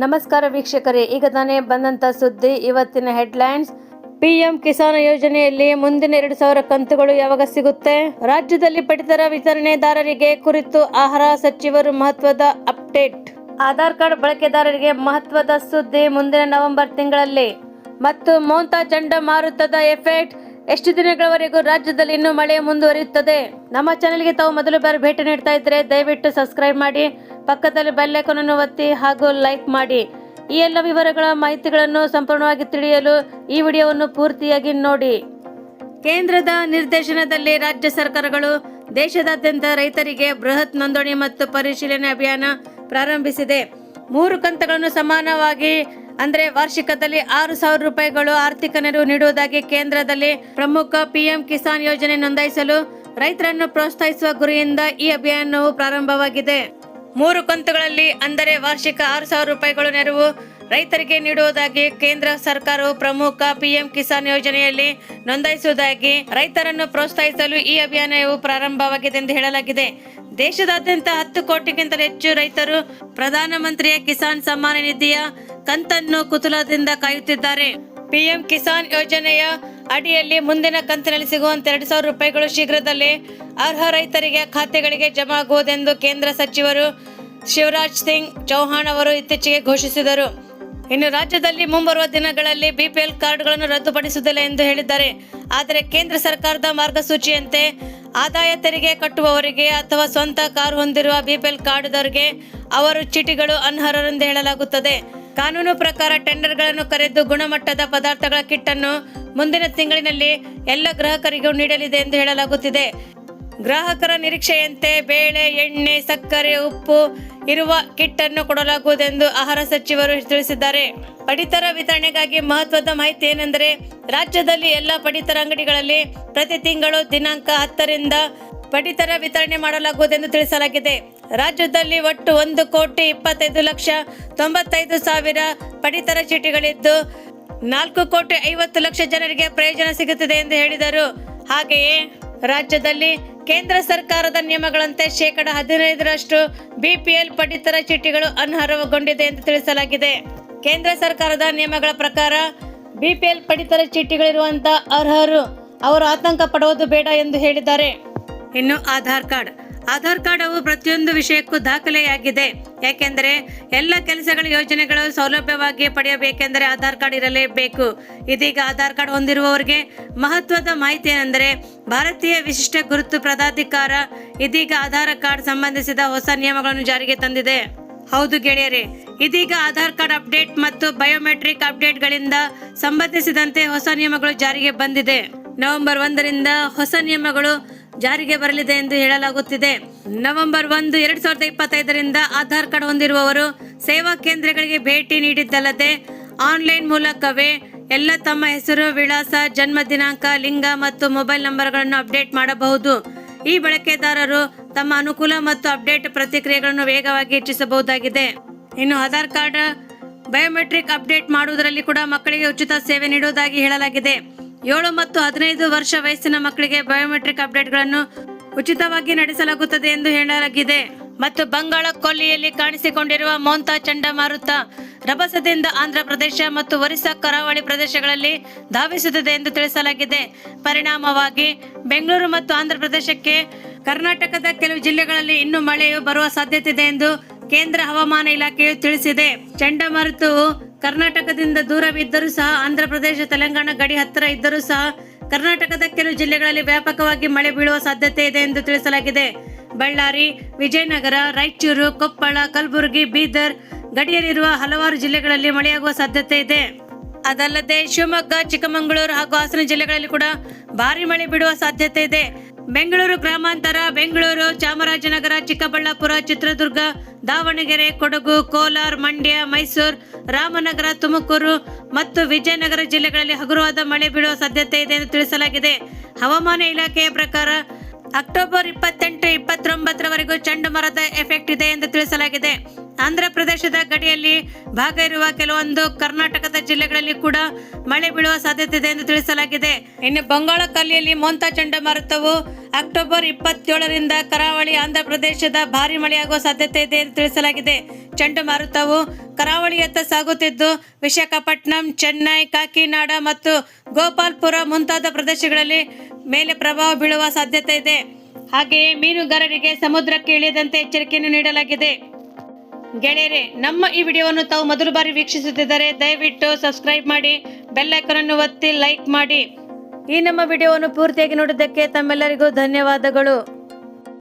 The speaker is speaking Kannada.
ನಮಸ್ಕಾರ ವೀಕ್ಷಕರೇ, ಈಗ ತಾನೇ ಬಂದಂತ ಸುದ್ದಿ, ಇವತ್ತಿನ ಹೆಡ್ಲೈನ್ಸ್ ಪಿಎಂ ಕಿಸಾನ್ ಯೋಜನೆಯಲ್ಲಿ ಮುಂದಿನ ಎರಡು ಸಾವಿರ ಕಂತುಗಳು ಯಾವಾಗ ಸಿಗುತ್ತೆ? ರಾಜ್ಯದಲ್ಲಿ ಪಡಿತರ ವಿತರಣೆದಾರರಿಗೆ ಕುರಿತು ಆಹಾರ ಸಚಿವರು ಮಹತ್ವದ ಅಪ್ಡೇಟ್. ಆಧಾರ್ ಕಾರ್ಡ್ ಬಳಕೆದಾರರಿಗೆ ಮಹತ್ವದ ಸುದ್ದಿ ಮುಂದಿನ ನವೆಂಬರ್ ತಿಂಗಳಲ್ಲಿ. ಮತ್ತು ಮೋಂತಾ ಚಂಡಮಾರುತದ ಎಫೆಕ್ಟ್ ಎಷ್ಟು ದಿನಗಳವರೆಗೂ ರಾಜ್ಯದಲ್ಲಿ ಇನ್ನೂ ಮಳೆ ಮುಂದುವರಿಯುತ್ತದೆ? ನಮ್ಮ ಚಾನೆಲ್ಗೆ ತಾವು ಮೊದಲು ಬಾರಿ ಭೇಟಿ ನೀಡ್ತಾ ಇದ್ರೆ ದಯವಿಟ್ಟು ಸಬ್ಸ್ಕ್ರೈಬ್ ಮಾಡಿ, ಪಕ್ಕದಲ್ಲಿ ಬೆಲ್ ಐಕಾನ್ ಅನ್ನು ಒತ್ತಿ ಹಾಗೂ ಲೈಕ್ ಮಾಡಿ. ಈ ಎಲ್ಲ ವಿವರಗಳ ಮಾಹಿತಿಗಳನ್ನು ಸಂಪೂರ್ಣವಾಗಿ ತಿಳಿಯಲು ಈ ವಿಡಿಯೋವನ್ನು ಪೂರ್ತಿಯಾಗಿ ನೋಡಿ. ಕೇಂದ್ರದ ನಿರ್ದೇಶನದಲ್ಲಿ ರಾಜ್ಯ ಸರ್ಕಾರಗಳು ದೇಶದಾದ್ಯಂತ ರೈತರಿಗೆ ಬೃಹತ್ ನೋಂದಣಿ ಮತ್ತು ಪರಿಶೀಲನೆ ಅಭಿಯಾನ ಪ್ರಾರಂಭಿಸಿದೆ. ಮೂರು ಕಂತಗಳನ್ನು ಸಮಾನವಾಗಿ ಅಂದ್ರೆ ವಾರ್ಷಿಕದಲ್ಲಿ ಆರು ಸಾವಿರ ರೂಪಾಯಿಗಳು ಆರ್ಥಿಕ ನೆರವು ನೀಡುವುದಾಗಿ ಕೇಂದ್ರದಲ್ಲಿ ಪ್ರಮುಖ ಪಿಎಂ ಕಿಸಾನ್ ಯೋಜನೆ ನೋಂದಾಯಿಸಲು ರೈತರನ್ನು ಪ್ರೋತ್ಸಾಹಿಸುವ ಗುರಿಯಿಂದ ಈ ಅಭಿಯಾನವು ಪ್ರಾರಂಭವಾಗಿದೆ. ಮೂರು ಕಂತುಗಳಲ್ಲಿ ಅಂದರೆ ವಾರ್ಷಿಕ ಆರು ಸಾವಿರ ರೂಪಾಯಿಗಳು ನೆರವು ರೈತರಿಗೆ ನೀಡುವುದಾಗಿ ಕೇಂದ್ರ ಸರ್ಕಾರವು ಪ್ರಮುಖ ಪಿಎಂ ಕಿಸಾನ್ ಯೋಜನೆಯಲ್ಲಿ ನೋಂದಾಯಿಸುವುದಾಗಿ ರೈತರನ್ನು ಪ್ರೋತ್ಸಾಹಿಸಲು ಈ ಅಭಿಯಾನವು ಪ್ರಾರಂಭವಾಗಿದೆ ಎಂದು ಹೇಳಲಾಗಿದೆ. ದೇಶದಾದ್ಯಂತ ಹತ್ತು ಕೋಟಿಗಿಂತಲೂ ಹೆಚ್ಚು ರೈತರು ಪ್ರಧಾನಮಂತ್ರಿಯ ಕಿಸಾನ್ ಸಮ್ಮಾನ ನಿಧಿಯ ಕಂತನ್ನು ಕುತೂಹಲದಿಂದ ಕಾಯುತ್ತಿದ್ದಾರೆ. ಪಿಎಂ ಕಿಸಾನ್ ಯೋಜನೆಯ ಅಡಿಯಲ್ಲಿ ಮುಂದಿನ ಕಂತಿನಲ್ಲಿ ಸಿಗುವಂತೆ ಎರಡು ಸಾವಿರ ರೂಪಾಯಿಗಳು ಶೀಘ್ರದಲ್ಲೇ ಅರ್ಹ ರೈತರಿಗೆ ಖಾತೆಗಳಿಗೆ ಜಮಾ ಆಗುವುದೆಂದು ಕೇಂದ್ರ ಸಚಿವರು ಶಿವರಾಜ್ ಸಿಂಗ್ ಚೌಹಾಣ್ ಅವರು ಇತ್ತೀಚೆಗೆ ಘೋಷಿಸಿದರು. ಇನ್ನು ರಾಜ್ಯದಲ್ಲಿ ಮುಂಬರುವ ದಿನಗಳಲ್ಲಿ ಬಿಪಿಎಲ್ ಕಾರ್ಡ್ಗಳನ್ನು ರದ್ದುಪಡಿಸುವುದಿಲ್ಲ ಎಂದು ಹೇಳಿದ್ದಾರೆ. ಆದರೆ ಕೇಂದ್ರ ಸರ್ಕಾರದ ಮಾರ್ಗಸೂಚಿಯಂತೆ ಆದಾಯ ತೆರಿಗೆ ಕಟ್ಟುವವರಿಗೆ ಅಥವಾ ಸ್ವಂತ ಕಾರು ಹೊಂದಿರುವ ಬಿಪಿಎಲ್ ಕಾರ್ಡ್ದವರಿಗೆ ಅವರು ಚೀಟಿಗಳು ಅನರ್ಹರೆಂದು ಹೇಳಲಾಗುತ್ತದೆ. ಕಾನೂನು ಪ್ರಕಾರ ಟೆಂಡರ್ಗಳನ್ನು ಕರೆದು ಗುಣಮಟ್ಟದ ಪದಾರ್ಥಗಳ ಕಿಟ್ ಅನ್ನು ಮುಂದಿನ ತಿಂಗಳಿನಲ್ಲಿ ಎಲ್ಲ ಗ್ರಾಹಕರಿಗೂ ನೀಡಲಿದೆ ಎಂದು ಹೇಳಲಾಗುತ್ತಿದೆ. ಗ್ರಾಹಕರ ನಿರೀಕ್ಷೆಯಂತೆ ಬೇಳೆ, ಎಣ್ಣೆ, ಸಕ್ಕರೆ, ಉಪ್ಪು ಇರುವ ಕಿಟ್ ಅನ್ನು ಕೊಡಲಾಗುವುದೆಂದು ಆಹಾರ ಸಚಿವರು ತಿಳಿಸಿದ್ದಾರೆ. ಪಡಿತರ ವಿತರಣೆಗಾಗಿ ಮಹತ್ವದ ಮಾಹಿತಿ ಏನೆಂದರೆ, ರಾಜ್ಯದಲ್ಲಿ ಎಲ್ಲ ಪಡಿತರ ಅಂಗಡಿಗಳಲ್ಲಿ ಪ್ರತಿ ತಿಂಗಳು ದಿನಾಂಕ ಹತ್ತರಿಂದ ಪಡಿತರ ವಿತರಣೆ ಮಾಡಲಾಗುವುದೆಂದು ತಿಳಿಸಲಾಗಿದೆ. ರಾಜ್ಯದಲ್ಲಿ ಒಟ್ಟು ಒಂದು ಕೋಟಿ ಇಪ್ಪತ್ತೈದು ಲಕ್ಷ ತೊಂಬತ್ತೈದು ಸಾವಿರ ಪಡಿತರ ಚೀಟಿಗಳಿದ್ದು, ನಾಲ್ಕು ಕೋಟಿ ಐವತ್ತು ಲಕ್ಷ ಜನರಿಗೆ ಪ್ರಯೋಜನ ಸಿಗುತ್ತಿದೆ ಎಂದು ಹೇಳಿದರು. ಹಾಗೆಯೇ ರಾಜ್ಯದಲ್ಲಿ ಕೇಂದ್ರ ಸರ್ಕಾರದ ನಿಯಮಗಳಂತೆ ಶೇಕಡ ಹದಿನೈದರಷ್ಟು ಬಿಪಿಎಲ್ ಪಡಿತರ ಚೀಟಿಗಳು ಅನರ್ಹಗೊಂಡಿದೆ ಎಂದು ತಿಳಿಸಲಾಗಿದೆ. ಕೇಂದ್ರ ಸರ್ಕಾರದ ನಿಯಮಗಳ ಪ್ರಕಾರ ಬಿಪಿಎಲ್ ಪಡಿತರ ಚೀಟಿಗಳಿರುವಂತಹ ಅರ್ಹರು ಅವರು ಆತಂಕ ಪಡುವುದು ಬೇಡ ಎಂದು ಹೇಳಿದ್ದಾರೆ. ಇನ್ನು ಆಧಾರ್ ಕಾರ್ಡ್. ಆಧಾರ್ ಕಾರ್ಡ್ ಅವು ಪ್ರತಿಯೊಂದು ವಿಷಯಕ್ಕೂ ದಾಖಲೆಯಾಗಿದೆ. ಯಾಕೆಂದರೆ ಎಲ್ಲ ಕೆಲಸಗಳ ಯೋಜನೆಗಳು ಸೌಲಭ್ಯವಾಗಿ ಪಡೆಯಬೇಕೆಂದರೆ ಆಧಾರ್ ಕಾರ್ಡ್ ಇರಲೇಬೇಕು. ಇದೀಗ ಆಧಾರ್ ಕಾರ್ಡ್ ಹೊಂದಿರುವವರಿಗೆ ಮಹತ್ವದ ಮಾಹಿತಿ ಏನೆಂದರೆ ಭಾರತೀಯ ವಿಶಿಷ್ಟ ಗುರುತು ಪ್ರಾಧಿಕಾರ ಇದೀಗ ಆಧಾರ್ ಕಾರ್ಡ್ ಸಂಬಂಧಿಸಿದ ಹೊಸ ನಿಯಮಗಳನ್ನು ಜಾರಿಗೆ ತಂದಿದೆ. ಹೌದು ಗೆಳೆಯರೇ, ಇದೀಗ ಆಧಾರ್ ಕಾರ್ಡ್ ಅಪ್ಡೇಟ್ ಮತ್ತು ಬಯೋಮೆಟ್ರಿಕ್ ಅಪ್ಡೇಟ್ಗಳಿಂದ ಸಂಬಂಧಿಸಿದಂತೆ ಹೊಸ ನಿಯಮಗಳು ಜಾರಿಗೆ ಬಂದಿದೆ. ನವೆಂಬರ್ ಒಂದರಿಂದ ಹೊಸ ನಿಯಮಗಳು ಜಾರಿಗೆ ಬರಲಿದೆ ಎಂದು ಹೇಳಲಾಗುತ್ತಿದೆ. ನವೆಂಬರ್ ಒಂದು, ಎರಡ್ ಸಾವಿರದ ಇಪ್ಪತ್ತೈದರಿಂದ ಆಧಾರ್ ಕಾರ್ಡ್ ಹೊಂದಿರುವವರು ಸೇವಾ ಕೇಂದ್ರಗಳಿಗೆ ಭೇಟಿ ನೀಡಿದ್ದಲ್ಲದೆ, ಆನ್ಲೈನ್ ಮೂಲಕವೇ ಎಲ್ಲ ತಮ್ಮ ಹೆಸರು, ವಿಳಾಸ, ಜನ್ಮ ದಿನಾಂಕ, ಲಿಂಗ ಮತ್ತು ಮೊಬೈಲ್ ನಂಬರ್ಗಳನ್ನು ಅಪ್ಡೇಟ್ ಮಾಡಬಹುದು. ಈ ಬಳಕೆದಾರರು ತಮ್ಮ ಅನುಕೂಲ ಮತ್ತು ಅಪ್ಡೇಟ್ ಪ್ರತಿಕ್ರಿಯೆಗಳನ್ನು ವೇಗವಾಗಿ ಹೆಚ್ಚಿಸಬಹುದಾಗಿದೆ. ಇನ್ನು ಆಧಾರ್ ಕಾರ್ಡ್ ಬಯೋಮೆಟ್ರಿಕ್ ಅಪ್ಡೇಟ್ ಮಾಡುವುದರಲ್ಲಿ ಕೂಡ ಮಕ್ಕಳಿಗೆ ಉಚಿತ ಸೇವೆ ನೀಡುವುದಾಗಿ ಹೇಳಲಾಗಿದೆ. ಏಳು ಮತ್ತು ಹದಿನೈದು ವರ್ಷ ವಯಸ್ಸಿನ ಮಕ್ಕಳಿಗೆ ಬಯೋಮೆಟ್ರಿಕ್ ಅಪ್ಡೇಟ್ಗಳನ್ನು ಉಚಿತವಾಗಿ ನಡೆಸಲಾಗುತ್ತದೆ ಎಂದು ಹೇಳಲಾಗಿದೆ. ಮತ್ತು ಬಂಗಾಳ ಕೊಲ್ಲಿಯಲ್ಲಿ ಕಾಣಿಸಿಕೊಂಡಿರುವ ಮೋಂತಾ ಚಂಡಮಾರುತ ರಭಸದಿಂದ ಆಂಧ್ರ ಪ್ರದೇಶ ಮತ್ತು ಒರಿಸ್ಸಾ ಕರಾವಳಿ ಪ್ರದೇಶಗಳಲ್ಲಿ ಧಾವಿಸುತ್ತದೆ ಎಂದು ತಿಳಿಸಲಾಗಿದೆ. ಪರಿಣಾಮವಾಗಿ ಬೆಂಗಳೂರು ಮತ್ತು ಆಂಧ್ರ ಪ್ರದೇಶಕ್ಕೆ ಕರ್ನಾಟಕದ ಕೆಲವು ಜಿಲ್ಲೆಗಳಲ್ಲಿ ಇನ್ನೂ ಮಳೆಯು ಬರುವ ಸಾಧ್ಯತೆ ಇದೆ ಎಂದು ಕೇಂದ್ರ ಹವಾಮಾನ ಇಲಾಖೆಯು ತಿಳಿಸಿದೆ. ಚಂಡಮಾರುತವು ಕರ್ನಾಟಕದಿಂದ ದೂರವಿದ್ದರೂ ಸಹ ಆಂಧ್ರ ಪ್ರದೇಶ, ತೆಲಂಗಾಣ ಗಡಿ ಹತ್ತಿರ ಇದ್ದರೂ ಸಹ ಕರ್ನಾಟಕದ ಕೆಲವು ಜಿಲ್ಲೆಗಳಲ್ಲಿ ವ್ಯಾಪಕವಾಗಿ ಮಳೆ ಬೀಳುವ ಸಾಧ್ಯತೆ ಇದೆ ಎಂದು ತಿಳಿಸಲಾಗಿದೆ. ಬಳ್ಳಾರಿ, ವಿಜಯನಗರ, ರಾಯಚೂರು, ಕೊಪ್ಪಳ, ಕಲಬುರಗಿ, ಬೀದರ್ ಗಡಿಯಲ್ಲಿರುವ ಹಲವಾರು ಜಿಲ್ಲೆಗಳಲ್ಲಿ ಮಳೆಯಾಗುವ ಸಾಧ್ಯತೆ ಇದೆ. ಅದಲ್ಲದೆ ಶಿವಮೊಗ್ಗ, ಚಿಕ್ಕಮಗಳೂರು ಹಾಗೂ ಹಾಸನ ಜಿಲ್ಲೆಗಳಲ್ಲಿ ಕೂಡ ಭಾರಿ ಮಳೆ ಬೀಳುವ ಸಾಧ್ಯತೆ ಇದೆ. ಬೆಂಗಳೂರು ಗ್ರಾಮಾಂತರ, ಬೆಂಗಳೂರು ಚಾಮರಾಜನಗರ, ಚಿಕ್ಕಬಳ್ಳಾಪುರ, ಚಿತ್ರದುರ್ಗ, ದಾವಣಗೆರೆ, ಕೊಡಗು, ಕೋಲಾರ, ಮಂಡ್ಯ, ಮೈಸೂರು, ರಾಮನಗರ, ತುಮಕೂರು ಮತ್ತು ವಿಜಯನಗರ ಜಿಲ್ಲೆಗಳಲ್ಲಿ ಹಗುರವಾದ ಮಳೆ ಬೀಳುವ ಸಾಧ್ಯತೆ ಇದೆ ಎಂದು ತಿಳಿಸಲಾಗಿದೆ. ಹವಾಮಾನ ಇಲಾಖೆಯ ಪ್ರಕಾರ ಅಕ್ಟೋಬರ್ ಇಪ್ಪತ್ತೆಂಟು ಇಪ್ಪತ್ತೊಂಬತ್ತರವರೆಗೂ ಚಂಡಮಾರುತ ಎಫೆಕ್ಟ್ ಇದೆ ಎಂದು ತಿಳಿಸಲಾಗಿದೆ. ಆಂಧ್ರ ಪ್ರದೇಶದ ಗಡಿಯಲ್ಲಿ ಭಾಗ ಇರುವ ಕೆಲವೊಂದು ಕರ್ನಾಟಕದ ಜಿಲ್ಲೆಗಳಲ್ಲಿ ಕೂಡ ಮಳೆ ಬೀಳುವ ಸಾಧ್ಯತೆ ಇದೆ ಎಂದು ತಿಳಿಸಲಾಗಿದೆ. ಇನ್ನು ಬಂಗಾಳ ಕಲ್ಲಿಯಲ್ಲಿ ಮೋಂತಾ ಚಂಡಮಾರುತವು ಅಕ್ಟೋಬರ್ ಇಪ್ಪತ್ತೇಳರಿಂದ ಕರಾವಳಿ ಆಂಧ್ರ ಪ್ರದೇಶದ ಭಾರಿ ಮಳೆಯಾಗುವ ಸಾಧ್ಯತೆ ಇದೆ ಎಂದು ತಿಳಿಸಲಾಗಿದೆ. ಚಂಡಮಾರುತವು ಕರಾವಳಿಯತ್ತ ಸಾಗುತ್ತಿದ್ದು, ವಿಶಾಖಪಟ್ಟಣಂ, ಚೆನ್ನೈ, ಕಾಕಿನಾಡ ಮತ್ತು ಗೋಪಾಲ್ಪುರ ಮುಂತಾದ ಪ್ರದೇಶಗಳಲ್ಲಿ ಮೇಲೆ ಪ್ರಭಾವ ಬೀಳುವ ಸಾಧ್ಯತೆ ಇದೆ ಹಾಗೆಯೇ ಮೀನುಗಾರರಿಗೆ ಸಮುದ್ರಕ್ಕೆ ಇಳಿಯದಂತೆ ಎಚ್ಚರಿಕೆಯನ್ನು ನೀಡಲಾಗಿದೆ. ಗೆಳೆಯರೆ, ನಮ್ಮ ಈ ವಿಡಿಯೋವನ್ನು ತಾವು ಮೊದಲು ಬಾರಿ ವೀಕ್ಷಿಸುತ್ತಿದ್ದರೆ ದಯವಿಟ್ಟು ಸಬ್ಸ್ಕ್ರೈಬ್ ಮಾಡಿ, ಬೆಲ್ ಅನ್ನು ಒತ್ತಿ ಲೈಕ್ ಮಾಡಿ. ಈ ನಮ್ಮ ವಿಡಿಯೋವನ್ನು ಪೂರ್ತಿಯಾಗಿ ನೋಡಿದ್ದಕ್ಕೆ ತಮ್ಮೆಲ್ಲರಿಗೂ ಧನ್ಯವಾದಗಳು.